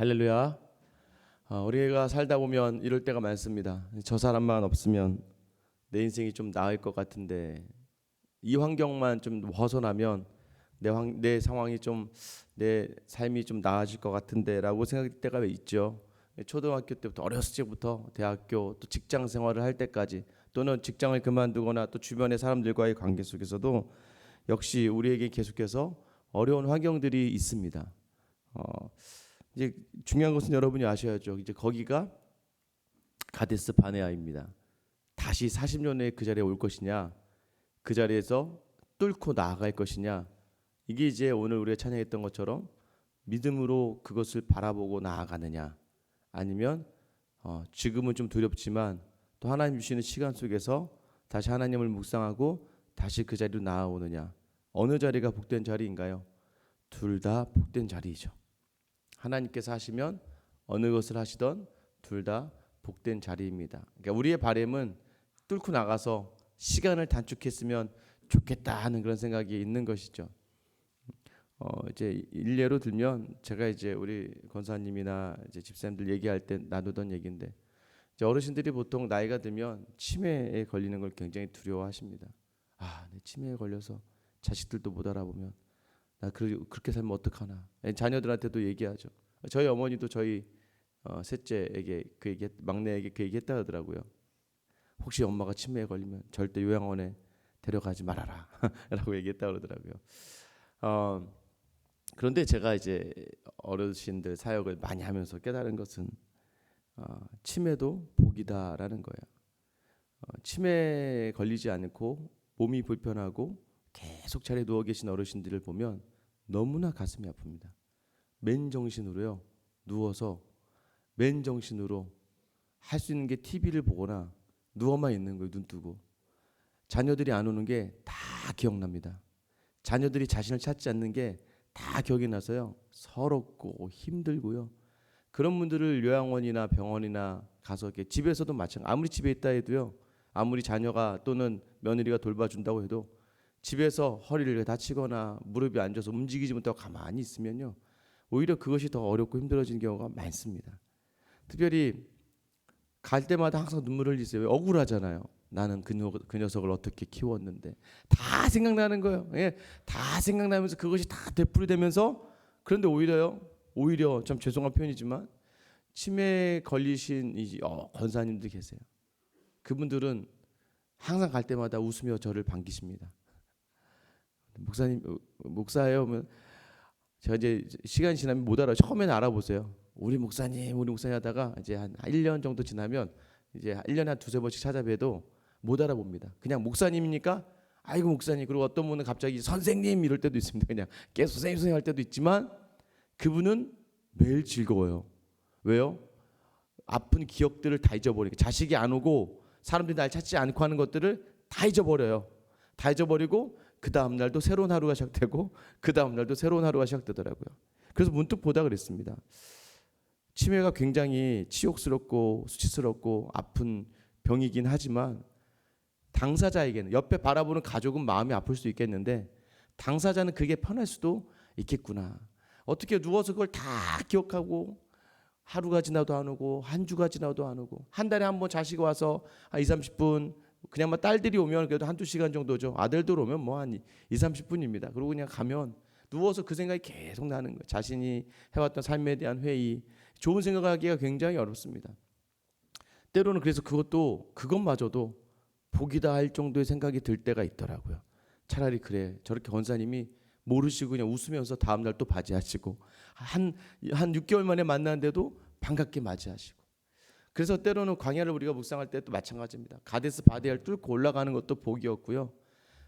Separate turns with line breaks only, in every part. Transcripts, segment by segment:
할렐루야. 어, 우리가 살다 보면 이럴 때가 많습니다. 저 사람만 없으면 내 인생이 좀 나을 것 같은데 이 환경만 좀 벗어나면 내, 환, 내 상황이 좀 내 삶이 좀 나아질 것 같은데라고 생각할 때가 있죠. 초등학교 때부터 어렸을 때부터 대학교 또 직장 생활을 할 때까지 또는 직장을 그만두거나 또 주변의 사람들과의 관계 속에서도 역시 우리에게 계속해서 어려운 환경들이 있습니다. 어, 이제 중요한 것은 여러분이 아셔야죠. 이제 거기가 가데스 바네아입니다. 다시 40년 후에 그 자리에 올 것이냐, 그 자리에서 뚫고 나아갈 것이냐, 이게 이제 오늘 우리가 찬양했던 것처럼 믿음으로 그것을 바라보고 나아가느냐, 아니면 어, 지금은 좀 두렵지만 또 하나님 주시는 시간 속에서 다시 하나님을 묵상하고 다시 그 자리로 나아오느냐, 어느 자리가 복된 자리인가요? 둘 다 복된 자리이죠. 하나님께서 하시면 어느 것을 하시던 둘 다 복된 자리입니다. 그러니까 우리의 바램은 뚫고 나가서 시간을 단축했으면 좋겠다 하는 그런 생각이 있는 것이죠. 어 이제 일례로 들면 제가 이제 우리 권사님이나 이제 집사님들 얘기할 때 나누던 얘기인데 어르신들이 보통 나이가 들면 치매에 걸리는 걸 굉장히 두려워하십니다. 아, 내 치매에 걸려서 자식들도 못 알아보면 나 그, 그렇게 살면 어떡하나. 예, 자녀들한테도 얘기하죠. 저희 어머니도 저희 어, 셋째에게 그 얘기 막내에게 그 얘기 했다 하더라고요. 혹시 엄마가 치매에 걸리면 절대 요양원에 데려가지 말아라 라고 얘기했다 그러더라고요. 어, 그런데 제가 이제 어르신들 사역을 많이 하면서 깨달은 것은 어, 치매도 복이다라는 거예요. 어, 치매에 걸리지 않고 몸이 불편하고 계속 자리에 누워 계신 어르신들을 보면 너무나 가슴이 아픕니다. 맨 정신으로요. 누워서 맨 정신으로 할 수 있는 게 TV를 보거나 누워만 있는 거예요. 눈 뜨고. 자녀들이 안 오는 게 다 기억납니다. 자녀들이 자신을 찾지 않는 게 다 기억이 나서요. 서럽고 힘들고요. 그런 분들을 요양원이나 병원이나 가서 이렇게 집에서도 마찬가지. 아무리 집에 있다 해도요. 아무리 자녀가 또는 며느리가 돌봐준다고 해도 집에서 허리를 다치거나 무릎이 안 좋아서 움직이지 못하고 가만히 있으면요. 오히려 그것이 더 어렵고 힘들어지는 경우가 많습니다. 특별히 갈 때마다 항상 눈물을 흘리세요. 억울하잖아요. 나는 그, 녀, 그 녀석을 어떻게 키웠는데 다 생각나는 거예요. 예, 다 생각나면서 그것이 다 되풀이되면서 그런데 오히려요. 오히려 좀 죄송한 표현이지만 치매에 걸리신 이 어, 권사님들 계세요. 그분들은 항상 갈 때마다 웃으며 저를 반기십니다. 목사님 어, 목사예요. 면 제가 이제 시간이 지나면 못 알아. 처음에는 알아보세요. 우리 목사님, 우리 목사님 하다가 이제 한 1년 정도 지나면 이제 1년에 한 두세 번씩 찾아뵈도 못 알아봅니다. 그냥 목사님이니까 아이고 목사님 그리고 어떤 분은 갑자기 선생님 이럴 때도 있습니다. 그냥 계속 선생님 선생님 할 때도 있지만 그분은 매일 즐거워요. 왜요? 아픈 기억들을 다 잊어버리고 자식이 안 오고 사람들이 날 찾지 않고 하는 것들을 다 잊어버려요. 다 잊어버리고 그 다음 날도 새로운 하루가 시작되고 그 다음 날도 새로운 하루가 시작되더라고요. 그래서 문득 보다 그랬습니다. 치매가 굉장히 치욕스럽고 수치스럽고 아픈 병이긴 하지만 당사자에게는 옆에 바라보는 가족은 마음이 아플 수 있겠는데 당사자는 그게 편할 수도 있겠구나. 어떻게 누워서 그걸 다 기억하고 하루가 지나도 안 오고 한 주가 지나도 안 오고 한 달에 한 번 자식 와서 한 2, 30분 그냥 뭐 딸들이 오면 그래도 한두 시간 정도죠. 아들들 오면 뭐 한 2, 30분입니다. 그리고 그냥 가면 누워서 그 생각이 계속 나는 거예요. 자신이 해왔던 삶에 대한 회의, 좋은 생각하기가 굉장히 어렵습니다. 때로는 그래서 그것도 그것마저도 복이다 할 정도의 생각이 들 때가 있더라고요. 차라리 그래 저렇게 권사님이 모르시고 그냥 웃으면서 다음 날또 맞이하시고 한한 한 6개월 만에 만났는데도 반갑게 맞이하시고 그래서 때로는 광야를 우리가 묵상할 때도 마찬가지입니다. 가데스 바데아를 뚫고 올라가는 것도 복이었고요.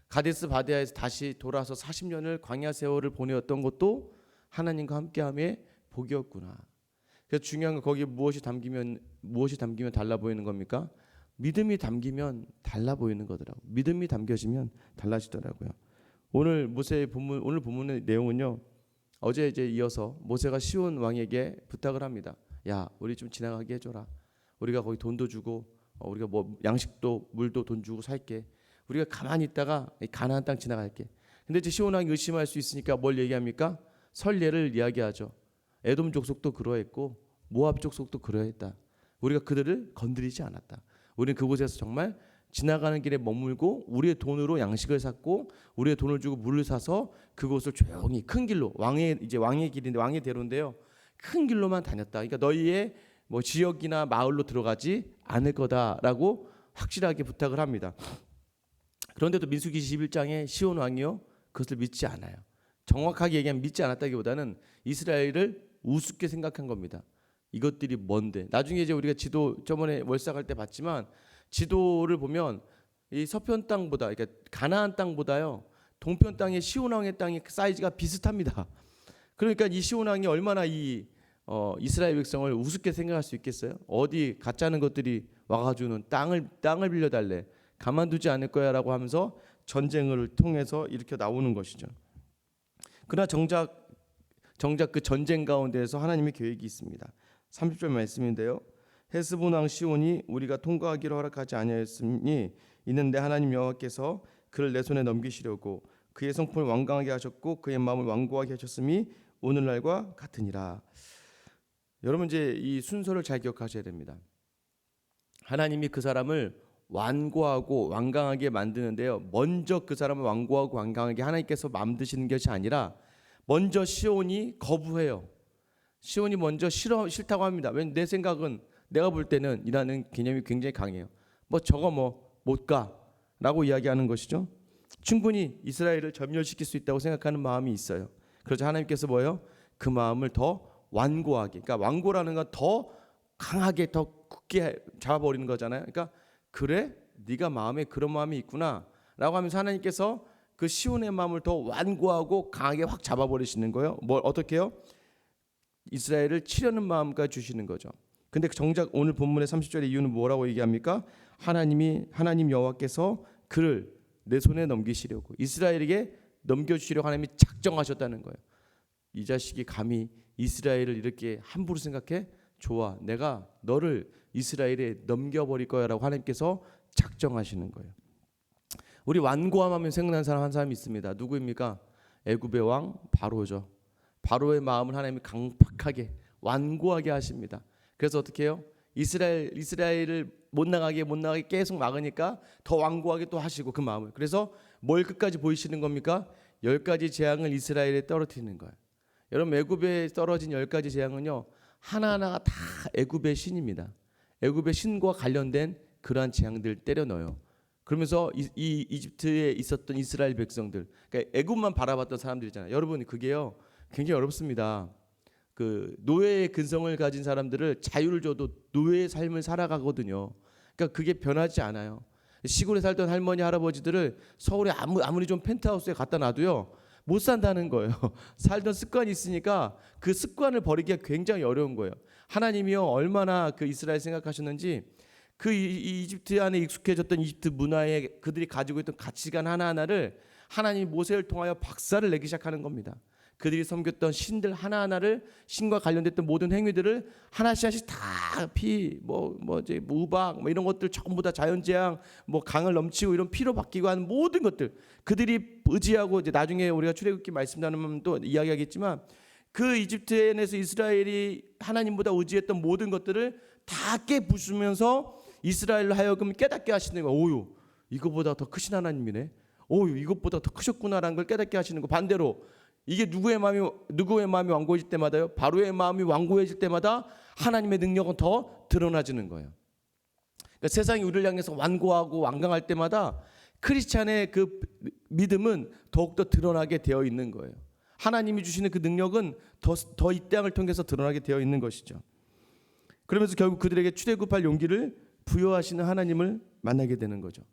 가데스 바데아에서 다시 돌아서 40년을 광야 세월을 보내었던 것도 하나님과 함께함의 복이었구나. 그래서 중요한 건 거기에 무엇이 담기면 무엇이 담기면 달라 보이는 겁니까? 믿음이 담기면 달라 보이는 거더라고. 믿음이 담겨지면 달라지더라고요. 오늘 모세의 본문 오늘 본문의 내용은요. 어제 이제 이어서 모세가 시온 왕에게 부탁을 합니다. 야, 우리 좀 지나가게 해줘라. 우리가 거기 돈도 주고 어, 우리가 뭐 양식도 물도 돈 주고 살게. 우리가 가만히 있다가 가나안 땅 지나갈게. 근데 이제 시온 왕이 의심할 수 있으니까 뭘 얘기합니까? 설례를 이야기하죠. 에돔 족속도 그러했고 모압 족속도 그러했다. 우리가 그들을 건드리지 않았다. 우리는 그곳에서 정말 지나가는 길에 머물고 우리의 돈으로 양식을 샀고 우리의 돈을 주고 물을 사서 그곳을 조용히 큰 길로 왕의 이제 왕의 길인데 왕의 대로인데요. 큰 길로만 다녔다. 그러니까 너희의 뭐 지역이나 마을로 들어가지 않을 거다라고 확실하게 부탁을 합니다. 그런데도 민수기 21장에 시온 왕이요 그것을 믿지 않아요. 정확하게 얘기하면 믿지 않았다기보다는 이스라엘을 우습게 생각한 겁니다. 이것들이 뭔데? 나중에 이제 우리가 지도 저번에 월삭할 때 봤지만 지도를 보면 이 서편 땅보다 그러니까 가나안 땅보다요 동편 땅의 시온 왕의 땅의 사이즈가 비슷합니다. 그러니까 이 시온 왕이 얼마나 이 어, 이스라엘 백성을 우습게 생각할 수 있겠어요? 어디 가짜는 것들이 와가지고는 땅을 땅을 빌려달래 가만두지 않을 거야라고 하면서 전쟁을 통해서 이렇게 나오는 것이죠. 그러나 정작 정작 그 전쟁 가운데에서 하나님의 계획이 있습니다. 30절 말씀인데요. 헤스본 왕 시온이 우리가 통과하기로 허락하지 아니하였으니 이는데 하나님 여호와께서 그를 내 손에 넘기시려고 그의 성품을 완강하게 하셨고 그의 마음을 완고하게 하셨음이 오늘날과 같으니라. 여러분 이제 이 순서를 잘 기억하셔야 됩니다. 하나님이 그 사람을 완고하고 완강하게 만드는데요. 먼저 그 사람을 완고하고 완강하게 하나님께서 만드시는 것이 아니라 먼저 시온이 거부해요. 시온이 먼저 싫어 싫다고 합니다. 왜냐면 내 생각은 내가 볼 때는 이라는 개념이 굉장히 강해요. 뭐 저거 뭐 못 가라고 이야기하는 것이죠. 충분히 이스라엘을 점멸시킬 수 있다고 생각하는 마음이 있어요. 그래서 하나님께서 뭐예요? 그 마음을 더 완고하게, 그러니까 완고라는 건 더 강하게 더 굳게 잡아버리는 거잖아요. 그러니까 그래, 네가 마음에 그런 마음이 있구나라고 하면서 하나님께서 그 시온의 마음을 더 완고하고 강하게 확 잡아버리시는 거예요. 뭘 어떻게요? 이스라엘을 치려는 마음까지 주시는 거죠. 근데 정작 오늘 본문의 30절의 이유는 뭐라고 얘기합니까? 하나님이 하나님 여호와께서 그를 내 손에 넘기시려고 이스라엘에게 넘겨주시려고 하나님이 작정하셨다는 거예요. 이 자식이 감히 이스라엘을 이렇게 함부로 생각해? 좋아, 내가 너를 이스라엘에 넘겨버릴 거야라고 하나님께서 작정하시는 거예요. 우리 완고함하면 생각나는 사람 한 사람이 있습니다. 누구입니까? 애굽의 왕 바로죠. 바로의 마음을 하나님이 강팍하게 완고하게 하십니다. 그래서 어떻게 해요? 이스라엘 이스라엘을 못 나가게 못 나가게 계속 막으니까 더 완고하게 또 하시고 그 마음을. 그래서 뭘 끝까지 보이시는 겁니까? 열 가지 재앙을 이스라엘에 떨어뜨리는 거예요. 여러분 애굽에 떨어진 열 가지 재앙은요 하나하나가 다 애굽의 신입니다. 애굽의 신과 관련된 그러한 재앙들 때려 넣어요. 그러면서 이, 이 이집트에 있었던 이스라엘 백성들, 그러니까 애굽만 바라봤던 사람들이잖아요. 여러분 그게요 굉장히 어렵습니다. 그 노예의 근성을 가진 사람들을 자유를 줘도 노예의 삶을 살아가거든요. 그러니까 그게 변하지 않아요. 시골에 살던 할머니 할아버지들을 서울에 아무 아무리 좀 펜트하우스에 갖다 놔도요 못 산다는 거예요. 살던 습관이 있으니까 그 습관을 버리기가 굉장히 어려운 거예요. 하나님이요 얼마나 그 이스라엘 생각하셨는지 그 이집트 안에 익숙해졌던 이집트 문화에 그들이 가지고 있던 가치관 하나하나를 하나님 모세를 통하여 박살을 내기 시작하는 겁니다. 그들이 섬겼던 신들 하나하나를 신과 관련됐던 모든 행위들을 하나씩 하나씩 다 피, 뭐, 뭐, 이제 무박, 뭐 이런 것들 전부 다 자연재앙, 뭐 강을 넘치고 이런 피로 바뀌고 하는 모든 것들 그들이 의지하고 이제 나중에 우리가 출애굽기 말씀 나누면 또 이야기하겠지만 그 이집트에서 이스라엘이 하나님보다 의지했던 모든 것들을 다 깨부수면서 이스라엘로 하여금 깨닫게 하시는 거예요. 오유, 이거보다 더 크신 하나님이네. 오유, 이것보다 더 크셨구나라는 걸 깨닫게 하시는 거. 반대로 이게 누구의 마음이 누구의 마음이 완고해질 때마다요. 바로의 마음이 완고해질 때마다 하나님의 능력은 더 드러나지는 거예요. 그러니까 세상이 우리를 향해서 완고하고 완강할 때마다 크리스찬의 그 믿음은 더욱더 드러나게 되어 있는 거예요. 하나님이 주시는 그 능력은 더 더 이 땅을 통해서 드러나게 되어 있는 것이죠. 그러면서 결국 그들에게 출애굽할 용기를 부여하시는 하나님을 만나게 되는 거죠.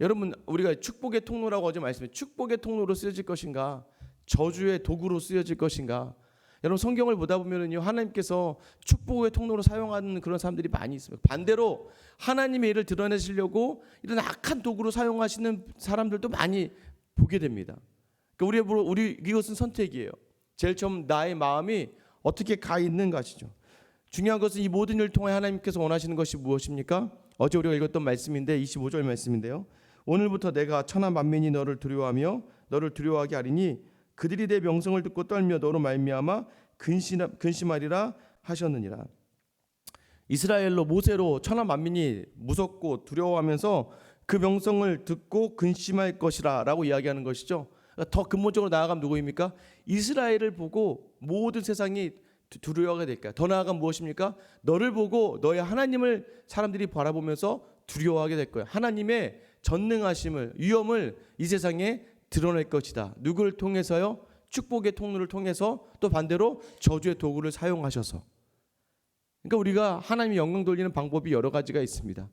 여러분 우리가 축복의 통로라고 어제 말씀해 축복의 통로로 쓰여질 것인가 저주의 도구로 쓰여질 것인가 여러분 성경을 보다 보면은요 하나님께서 축복의 통로로 사용하는 그런 사람들이 많이 있습니다. 반대로 하나님의 일을 드러내시려고 이런 악한 도구로 사용하시는 사람들도 많이 보게 됩니다. 그러니까 우리 우리 이것은 선택이에요. 제일 처음 나의 마음이 어떻게 가 있는 것이죠. 중요한 것은 이 모든 일을 통해 하나님께서 원하시는 것이 무엇입니까? 어제 우리가 읽었던 말씀인데 25절 말씀인데요. 오늘부터 내가 천하 만민이 너를 두려워하며 너를 두려워하게 하리니 그들이 내 명성을 듣고 떨며 너로 말미암아 근심 근심하리라 하셨느니라. 이스라엘로 모세로 천하 만민이 무섭고 두려워하면서 그 명성을 듣고 근심할 것이라라고 이야기하는 것이죠. 그러니까 더 근본적으로 나아가면 누구입니까? 이스라엘을 보고 모든 세상이 두- 두려워하게 될까? 더 나아가면 무엇입니까? 너를 보고 너의 하나님을 사람들이 바라보면서 두려워하게 될 거야. 하나님의 전능하심을 위엄을 이 세상에 드러낼 것이다. 누구를 통해서요? 축복의 통로를 통해서 또 반대로 저주의 도구를 사용하셔서. 그러니까 우리가 하나님의 영광 돌리는 방법이 여러 가지가 있습니다.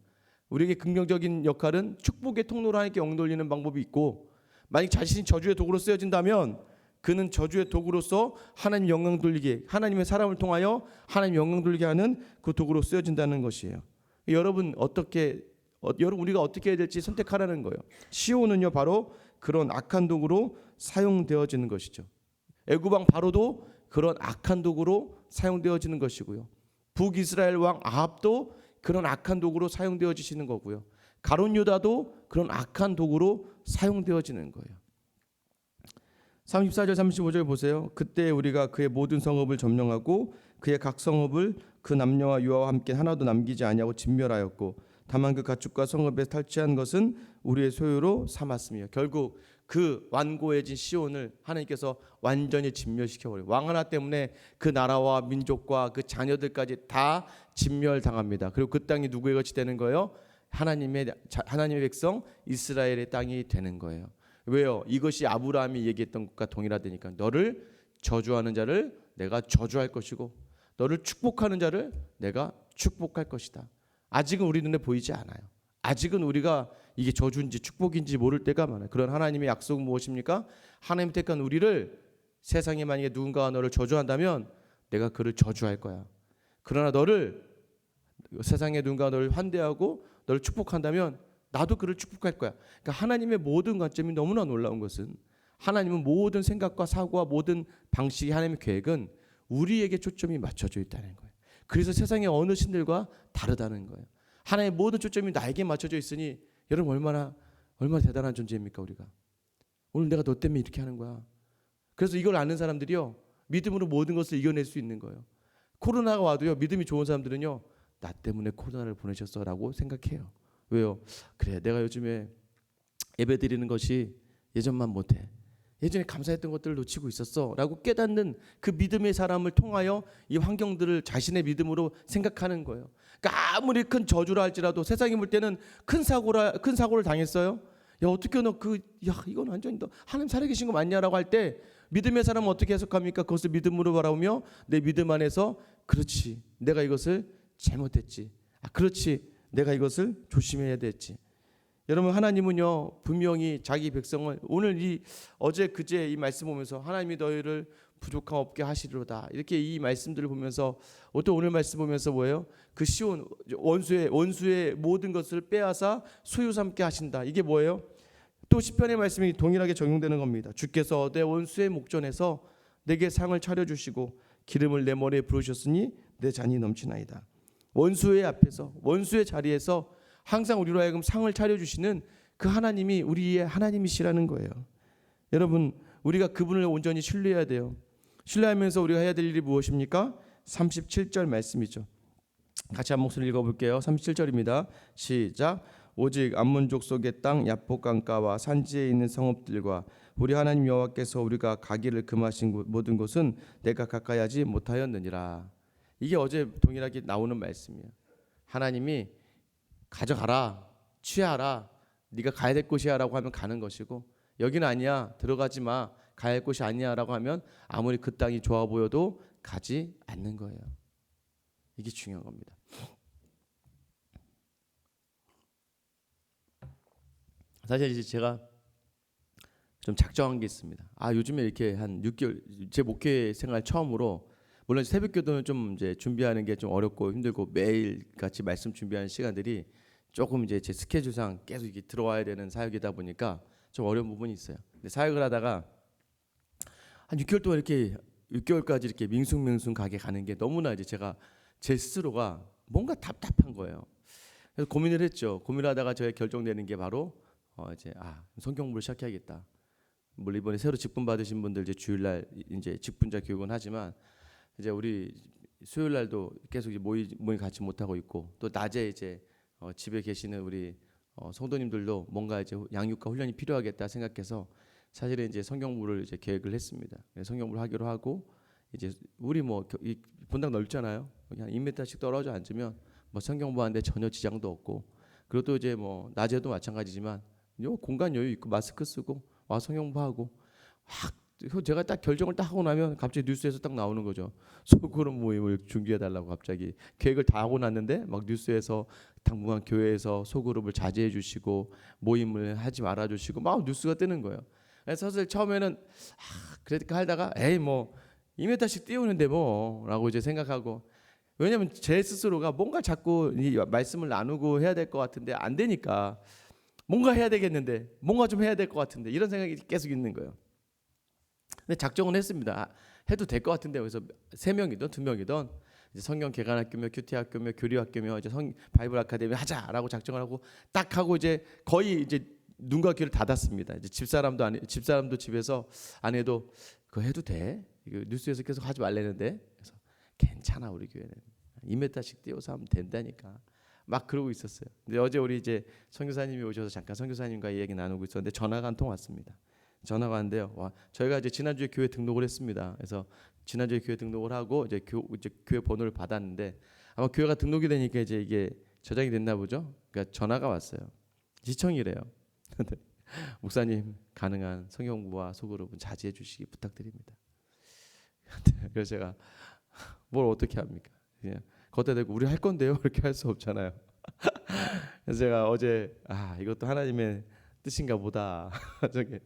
우리에게 긍정적인 역할은 축복의 통로로 하나님께 영광 돌리는 방법이 있고 만약 자신이 저주의 도구로 쓰여진다면 그는 저주의 도구로서 하나님 영광 돌리게 하나님의 사람을 통하여 하나님 영광 돌리게 하는 그 도구로 쓰여진다는 것이에요. 여러분 어떻게 어, 여러분 우리가 어떻게 해야 될지 선택하라는 거예요. 시온은요 바로 그런 악한 도구로 사용되어지는 것이죠. 애구방 바로도 그런 악한 도구로 사용되어지는 것이고요. 북이스라엘 왕 아합도 그런 악한 도구로 사용되어지시는 거고요. 가론 유다도 그런 악한 도구로 사용되어지는 거예요. 34절 35절 보세요. 그때 우리가 그의 모든 성읍을 점령하고 그의 각 성읍을 그 남녀와 유아와 함께 하나도 남기지 아니하고 진멸하였고 다만 그 가축과 성읍에 탈취한 것은 우리의 소유로 삼았으며 결국 그 완고해진 시온을 하나님께서 완전히 진멸시켜 버려요. 왕 하나 때문에 그 나라와 민족과 그 자녀들까지 다 진멸당합니다. 그리고 그 땅이 누구의 것이 되는 거예요? 하나님의 자- 하나님의 백성 이스라엘의 땅이 되는 거예요. 왜요? 이것이 아브라함이 얘기했던 것과 동일하다니까. 너를 저주하는 자를 내가 저주할 것이고 너를 축복하는 자를 내가 축복할 것이다. 아직은 우리 눈에 보이지 않아요. 아직은 우리가 이게 저주인지 축복인지 모를 때가 많아요. 그런 하나님의 약속은 무엇입니까? 하나님 택한 우리를 세상에 만약에 누군가가 너를 저주한다면 내가 그를 저주할 거야. 그러나 너를 세상에 누군가 너를 환대하고 너를 축복한다면 나도 그를 축복할 거야. 그러니까 하나님의 모든 관점이 너무나 놀라운 것은 하나님은 모든 생각과 사고와 모든 방식이 하나님의 계획은 우리에게 초점이 맞춰져 있다는 거예요. 그래서 세상의 어느 신들과 다르다는 거예요. 하나님의 모든 초점이 나에게 맞춰져 있으니 여러분 얼마나 얼마나 대단한 존재입니까 우리가? 오늘 내가 너 때문에 이렇게 하는 거야. 그래서 이걸 아는 사람들이요 믿음으로 모든 것을 이겨낼 수 있는 거예요. 코로나가 와도요 믿음이 좋은 사람들은요 나 때문에 코로나를 보내셨어라고 생각해요. 왜요? 그래 내가 요즘에 예배 드리는 것이 예전만 못해. 예전에 감사했던 것들을 놓치고 있었어 라고 깨닫는 그 믿음의 사람을 통하여 이 환경들을 자신의 믿음으로 생각하는 거예요. 그러니까 아무리 큰 저주라 할지라도 세상이 볼 때는 큰 사고라 큰 사고를 당했어요. 야 어떻게 너 그 야 이건 완전히 너 하나님 살아계신 거 맞냐라고 할 때 믿음의 사람은 어떻게 해석합니까? 그것을 믿음으로 바라보며 내 믿음 안에서 그렇지 내가 이것을 잘못했지. 아 그렇지 내가 이것을 조심해야 됐지. 여러분 하나님은요 분명히 자기 백성을 오늘 이 어제 그제 이 말씀 보면서 하나님이 너희를 부족함 없게 하시리로다. 이렇게 이 말씀들을 보면서 또 오늘 말씀 보면서 뭐예요? 그 시온 원수의 원수의 모든 것을 빼앗아 소유 삼게 하신다. 이게 뭐예요? 또 시편의 말씀이 동일하게 적용되는 겁니다. 주께서 내 원수의 목전에서 내게 상을 차려 주시고 기름을 내 머리에 부으셨으니 내 잔이 넘치나이다. 원수의 앞에서 원수의 자리에서 항상 우리로 하여금 상을 차려주시는 그 하나님이 우리의 하나님이시라는 거예요. 여러분 우리가 그분을 온전히 신뢰해야 돼요. 신뢰하면서 우리가 해야 될 일이 무엇입니까? 37절 말씀이죠. 같이 한 목소리 읽어볼게요. 37절입니다. 시작. 오직 암문족 속의 땅 야포 강가와 산지에 있는 성읍들과 우리 하나님 여호와께서 우리가 가기를 금하신 곳, 모든 곳은 내가 가까이하지 못하였느니라. 이게 어제 동일하게 나오는 말씀이에요. 하나님이 가져가라 취하라 네가 가야 될 곳이야라고 하면 가는 것이고 여기는 아니야 들어가지 마 가야 할 곳이 아니야라고 하면 아무리 그 땅이 좋아 보여도 가지 않는 거예요. 이게 중요한 겁니다. 사실 이제 제가 좀 작정한 게 있습니다. 아 요즘에 이렇게 한 6개월 제 목회 생활 처음으로 물론 새벽 기도는 좀 이제 준비하는 게 좀 어렵고 힘들고 매일 같이 말씀 준비하는 시간들이 조금 이제 제 스케줄상 계속 이게 들어와야 되는 사역이다 보니까 좀 어려운 부분이 있어요. 근데 사역을 하다가 한 6개월 동안 이렇게 6개월까지 이렇게 밍숭맹숭 가게 가는 게 너무나 이제 제가 제 스스로가 뭔가 답답한 거예요. 그래서 고민을 했죠. 고민하다가 저의 결정되는 게 바로 어 이제 아 성경부를 시작해야겠다. 물론 이번에 새로 직분 받으신 분들 이제 주일날 이제 직분자 교육은 하지만 이제 우리 수요일 날도 계속 모이 모임 같이 못 하고 있고 또 낮에 이제 어, 집에 계시는 우리 어, 성도님들도 뭔가 이제 양육과 훈련이 필요하겠다 생각해서 사실은 이제 성경부를 이제 계획을 했습니다. 성경부를 하기로 하고 이제 우리 뭐 본당 넓잖아요. 그냥 2m씩 떨어져 앉으면 뭐 성경부 하는데 전혀 지장도 없고 그리고 또 이제 뭐 낮에도 마찬가지지만 요 공간 여유 있고 마스크 쓰고 와 성경부 하고 확 제가 딱 결정을 딱 하고 나면 갑자기 뉴스에서 딱 나오는 거죠. 소그룹 모임을 중지해 달라고 갑자기 계획을 다 하고 났는데 막 뉴스에서 당분간 교회에서 소그룹을 자제해 주시고 모임을 하지 말아 주시고 막 뉴스가 뜨는 거예요. 그래서 사실 처음에는 아, 그렇게 하다가 에이 뭐 2m씩 띄우는데 뭐라고 이제 생각하고 왜냐면 제 스스로가 뭔가 자꾸 이 말씀을 나누고 해야 될 것 같은데 안 되니까 뭔가 해야 되겠는데 뭔가 좀 해야 될 것 같은데 이런 생각이 계속 있는 거예요. 근데 작정은 했습니다. 아, 해도 될 것 같은데 그래서 세 명이든 두 명이든 성경 개관학교며 큐티 학교며 교리 학교며 이제 성 바이블 아카데미 하자라고 작정을 하고 딱 하고 이제 거의 이제 눈과 귀를 닫았습니다. 이제 집사람도 안 집사람도 집에서 아내도 그거 해도 돼? 이거 뉴스에서 계속 하지 말래는데 그래서 괜찮아 우리 교회는 2m씩 띄워서 하면 된다니까 막 그러고 있었어요. 근데 어제 우리 이제 선교사님이 오셔서 잠깐 선교사님과 이 얘기 나누고 있었는데 전화가 한 통 왔습니다. 전화가 왔는데요. 와, 저희가 이제 지난주에 교회 등록을 했습니다. 그래서 지난주에 교회 등록을 하고 이제 교 이제 교회 번호를 받았는데 아마 교회가 등록이 되니까 이제 이게 저장이 됐나 보죠. 그러니까 전화가 왔어요. 시청이래요. 근데 목사님 가능한 성경부와 소그룹은 자제해 주시기 부탁드립니다. 그래서 제가 뭘 어떻게 합니까? 그냥 걷다 대고 우리 할 건데요. 이렇게 할 수 없잖아요. 그래서 제가 어제 아 이것도 하나님의 뜻인가 보다. 저게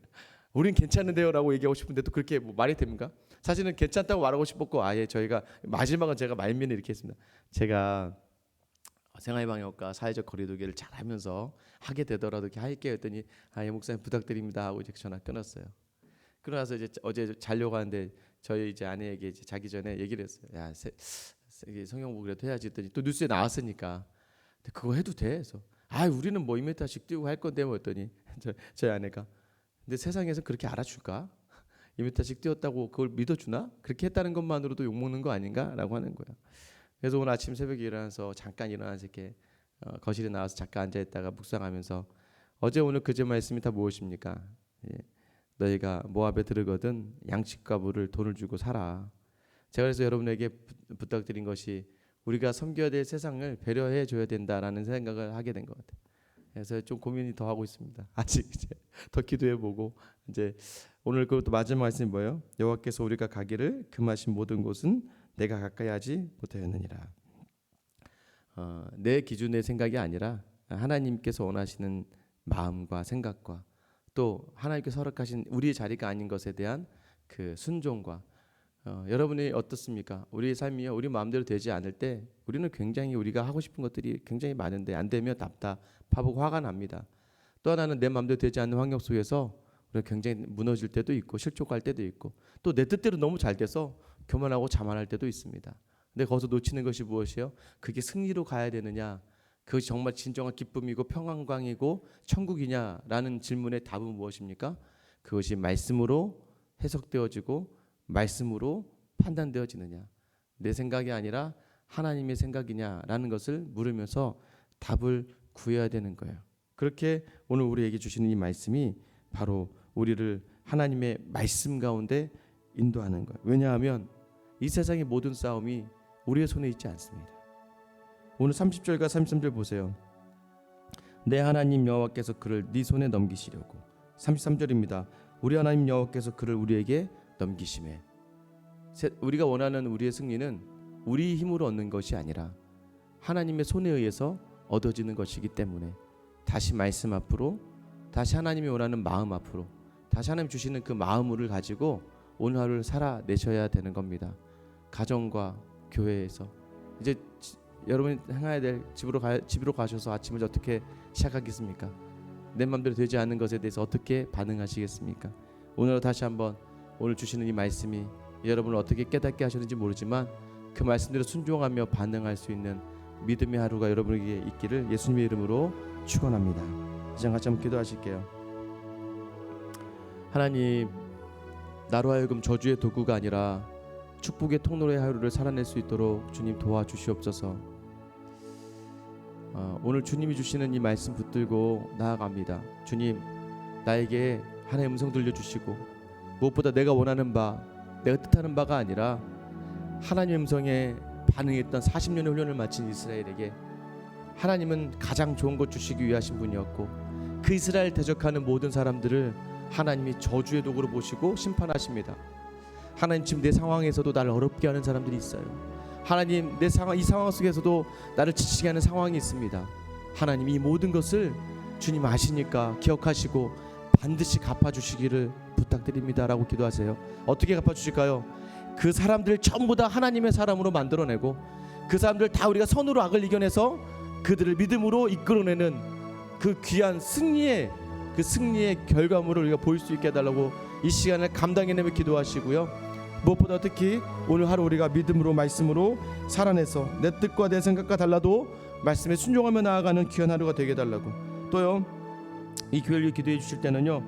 우린 괜찮은데요라고 얘기하고 싶은데 또 그렇게 뭐 말이 됩니까? 사실은 괜찮다고 말하고 싶었고 아예 저희가 마지막은 제가 말미는 이렇게 했습니다. 제가 생활방역과 사회적 거리두기를 잘하면서 하게 되더라도 이렇게 할게요 했더니 아예 목사님 부탁드립니다 하고 이제 전화 끊었어요. 그러나서 이제 어제 자려고 하는데 저희 이제 아내에게 이제 자기 전에 얘기를 했어요. 야 세, 세, 성경부 그래도 해야지 했더니 또 뉴스에 나왔으니까 그거 해도 돼? 그래서 아 우리는 뭐 2m씩 뛰고 할 건데 뭐 했더니 저, 저희 아내가 근데 세상에서 그렇게 알아줄까? 2m씩 뛰었다고 그걸 믿어주나? 그렇게 했다는 것만으로도 욕먹는 거 아닌가라고 하는 거야. 그래서 오늘 아침 새벽에 일어나서 잠깐 일어나서 이렇게 어, 거실에 나와서 잠깐 앉아 있다가 묵상하면서 어제 오늘 그제 말씀이 다 무엇입니까? 예. 너희가 모압에 들으거든 양식과 물을 돈을 주고 사라. 제가 그래서 여러분에게 부, 부탁드린 것이 우리가 섬겨야 될 세상을 배려해 줘야 된다라는 생각을 하게 된 것 같아요. 그래서 좀 고민이 더 하고 있습니다. 아직 이제 더 기도해 보고 이제 오늘 그것도 마지막 말씀이 뭐예요? 여호와께서 우리가 가기를 금하신 모든 곳은 내가 가까이 하지 못하였느니라. 어, 내 기준의 생각이 아니라 하나님께서 원하시는 마음과 생각과 또 하나님께서 허락하신 우리의 자리가 아닌 것에 대한 그 순종과 어, 여러분이 어떻습니까? 우리의 삶이요 우리 마음대로 되지 않을 때 우리는 굉장히 우리가 하고 싶은 것들이 굉장히 많은데 안 되면 답답하고 화가 납니다. 또 하나는 내 마음대로 되지 않는 환경 속에서 우리가 굉장히 무너질 때도 있고 실족할 때도 있고 또 내 뜻대로 너무 잘 돼서 교만하고 자만할 때도 있습니다. 근데 거기서 놓치는 것이 무엇이에요? 그게 승리로 가야 되느냐? 그것이 정말 진정한 기쁨이고 평안광이고 천국이냐라는 질문의 답은 무엇입니까? 그것이 말씀으로 해석되어지고 말씀으로 판단되어지느냐? 내 생각이 아니라 하나님의 생각이냐라는 것을 물으면서 답을 구해야 되는 거예요. 그렇게 오늘 우리에게 주시는 이 말씀이 바로 우리를 하나님의 말씀 가운데 인도하는 거예요. 왜냐하면 이 세상의 모든 싸움이 우리의 손에 있지 않습니다. 오늘 30절과 33절 보세요. 내 하나님 여호와께서 그를 네 손에 넘기시려고 33절입니다. 우리 하나님 여호와께서 그를 우리에게 넘기심에 세- 우리가 원하는 우리의 승리는 우리 힘으로 얻는 것이 아니라 하나님의 손에 의해서 얻어지는 것이기 때문에 다시 말씀 앞으로 다시 하나님이 원하는 마음 앞으로 다시 하나님 주시는 그 마음을 가지고 오늘 하루를 살아내셔야 되는 겁니다. 가정과 교회에서 이제 지- 여러분이 행해야 될 집으로 가 집으로 가셔서 아침을 어떻게 시작하겠습니까? 내 마음대로 되지 않는 것에 대해서 어떻게 반응하시겠습니까? 오늘 다시 한번 오늘 주시는 이 말씀이 여러분을 어떻게 깨닫게 하셨는지 모르지만 그 말씀대로 순종하며 반응할 수 있는 믿음의 하루가 여러분에게 있기를 예수님의 이름으로 축원합니다. 이제 같이 한번 기도하실게요. 하나님 나로 하여금 저주의 도구가 아니라 축복의 통로의 하루를 살아낼 수 있도록 주님 도와주시옵소서. 어, 오늘 주님이 주시는 이 말씀 붙들고 나아갑니다. 주님 나에게 하나의 음성 들려주시고 무엇보다 내가 원하는 바 내가 뜻하는 바가 아니라 하나님의 음성에 반응했던 40년의 훈련을 마친 이스라엘에게 하나님은 가장 좋은 것 주시기 위하신 분이었고 그 이스라엘 대적하는 모든 사람들을 하나님이 저주의 도구로 보시고 심판하십니다. 하나님 지금 내 상황에서도 나를 어렵게 하는 사람들이 있어요. 하나님 내 상황 이 상황 속에서도 나를 지치게 하는 상황이 있습니다. 하나님 이 모든 것을 주님 아시니까 기억하시고 반드시 갚아 주시기를 부탁드립니다라고 기도하세요. 어떻게 갚아 주실까요? 그 사람들 전부 다 하나님의 사람으로 만들어내고 그 사람들 다 우리가 선으로 악을 이겨내서 그들을 믿음으로 이끌어내는 그 귀한 승리의 그 승리의 결과물을 우리가 볼 수 있게 해달라고 이 시간을 감당해내며 기도하시고요. 무엇보다 특히 오늘 하루 우리가 믿음으로 말씀으로 살아내서 내 뜻과 내 생각과 달라도 말씀에 순종하며 나아가는 귀한 하루가 되게 해달라고 또요 이 교회를 기도해 주실 때는요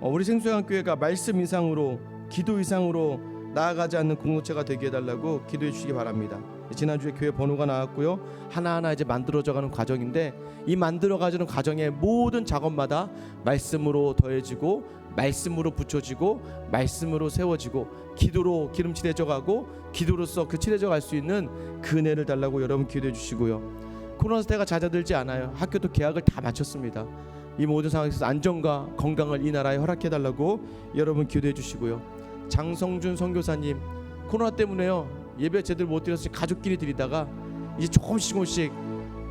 어, 우리 생수양 교회가 말씀 이상으로 기도 이상으로 나아가지 않는 공동체가 되게 해달라고 기도해 주시기 바랍니다. 지난주에 교회 번호가 나왔고요. 하나하나 이제 만들어져가는 과정인데 이 만들어가지는 과정의 모든 작업마다 말씀으로 더해지고 말씀으로 붙여지고 말씀으로 세워지고 기도로 기름칠해져 가고 기도로서 그 칠해져 갈 수 있는 그 은혜를 달라고 여러분 기도해 주시고요. 코로나 사태가 잦아들지 않아요. 학교도 개학을 다 마쳤습니다 이 모든 상황에서 안정과 건강을 이 나라에 허락해 달라고 여러분 기도해 주시고요 장성준 선교사님 코로나 때문에요 예배 제대로 못 드렸으니 가족끼리 드리다가 이제 조금씩 조금씩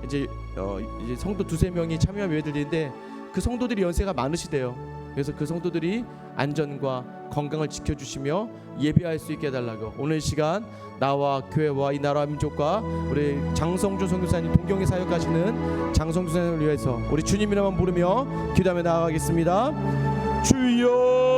이제 어 이제 성도 두세 명이 참여한 예배 드리는데 그 성도들이 연세가 많으시대요. 그래서 그 성도들이 안전과 건강을 지켜주시며 예배할 수 있게 해달라고 오늘 이 시간 나와 교회와 이 나라와 민족과 우리 장성준 선교사님 동경에 사역하시는 장성준 선교사님을 위해서 우리 주님 이름만 부르며 기도하며 나아가겠습니다. 주여